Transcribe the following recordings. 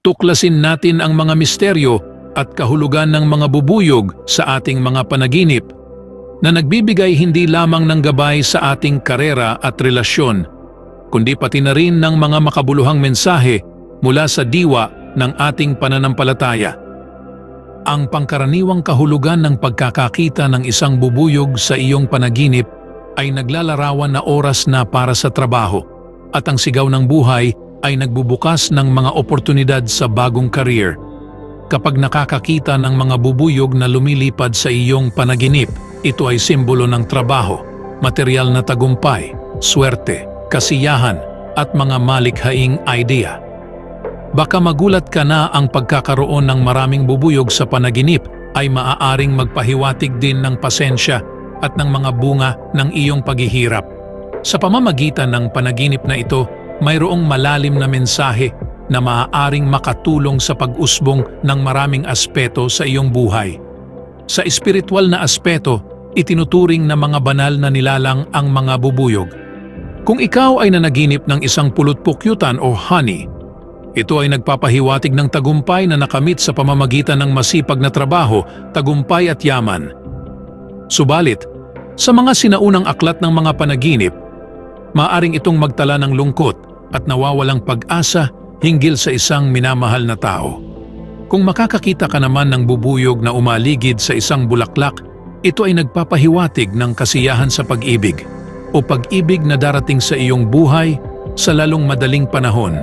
tuklasin natin ang mga misteryo at kahulugan ng mga bubuyog sa ating mga panaginip na nagbibigay hindi lamang ng gabay sa ating karera at relasyon, kundi pati na rin ng mga makabuluhang mensahe mula sa diwa ng ating pananampalataya. Ang pangkaraniwang kahulugan ng pagkakakita ng isang bubuyog sa iyong panaginip ay naglalarawan na oras na para sa trabaho at ang sigaw ng buhay ay nagbubukas ng mga oportunidad sa bagong career. Kapag nakakakita ng mga bubuyog na lumilipad sa iyong panaginip, ito ay simbolo ng trabaho, material na tagumpay, swerte, kasiyahan at mga malikhaing idea. Baka magulat ka na ang pagkakaroon ng maraming bubuyog sa panaginip ay maaaring magpahiwatig din ng pasensya at ng mga bunga ng iyong paghihirap. Sa pamamagitan ng panaginip na ito, mayroong malalim na mensahe na maaaring makatulong sa pag-usbong ng maraming aspeto sa iyong buhay. Sa espiritual na aspeto, itinuturing na mga banal na nilalang ang mga bubuyog. Kung ikaw ay nanaginip ng isang pulutpukyutan o honey, ito ay nagpapahiwatig ng tagumpay na nakamit sa pamamagitan ng masipag na trabaho, tagumpay at yaman. Subalit, sa mga sinaunang aklat ng mga panaginip, maaring itong magtala ng lungkot at nawawalang pag-asa hinggil sa isang minamahal na tao. Kung makakakita ka naman ng bubuyog na umaligid sa isang bulaklak, ito ay nagpapahiwatig ng kasiyahan sa pag-ibig o pag-ibig na darating sa iyong buhay sa lalong madaling panahon.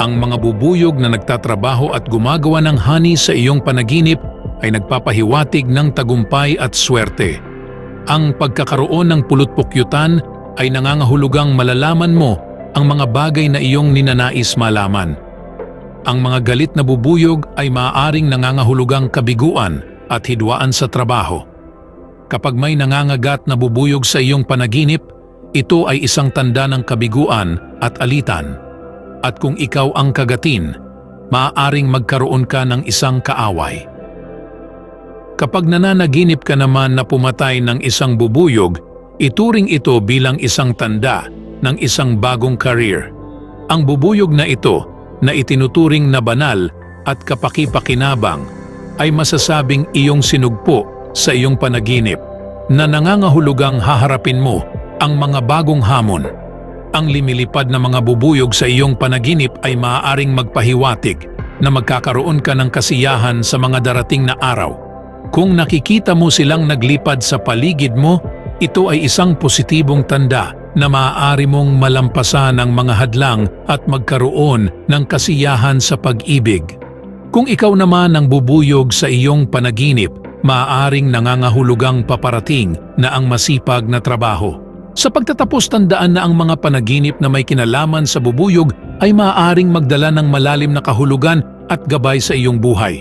Ang mga bubuyog na nagtatrabaho at gumagawa ng honey sa iyong panaginip ay nagpapahiwatig ng tagumpay at swerte. Ang pagkakaroon ng pulutpukyutan ay nangangahulugang malalaman mo ang mga bagay na iyong ninanais malaman. Ang mga galit na bubuyog ay maaaring nangangahulugang kabiguan at hidwaan sa trabaho. Kapag may nangangagat na bubuyog sa iyong panaginip, ito ay isang tanda ng kabiguan at alitan. At kung ikaw ang kagatin, maaaring magkaroon ka ng isang kaaway. Kapag nananaginip ka naman na pumatay ng isang bubuyog, ituring ito bilang isang tanda ng isang bagong career. Ang bubuyog na ito na itinuturing na banal at kapakipakinabang ay masasabing iyong sinugpo sa iyong panaginip na nangangahulugang haharapin mo ang mga bagong hamon. Ang limilipad na mga bubuyog sa iyong panaginip ay maaaring magpahiwatig na magkakaroon ka ng kasiyahan sa mga darating na araw. Kung nakikita mo silang naglipad sa paligid mo, ito ay isang positibong tanda na maaari mong malampasan ang mga hadlang at magkaroon ng kasiyahan sa pag-ibig. Kung ikaw naman ang bubuyog sa iyong panaginip, maaaring nangangahulugang paparating na ang masipag na trabaho. Sa pagtatapos tandaan na ang mga panaginip na may kinalaman sa bubuyog ay maaaring magdala ng malalim na kahulugan at gabay sa iyong buhay.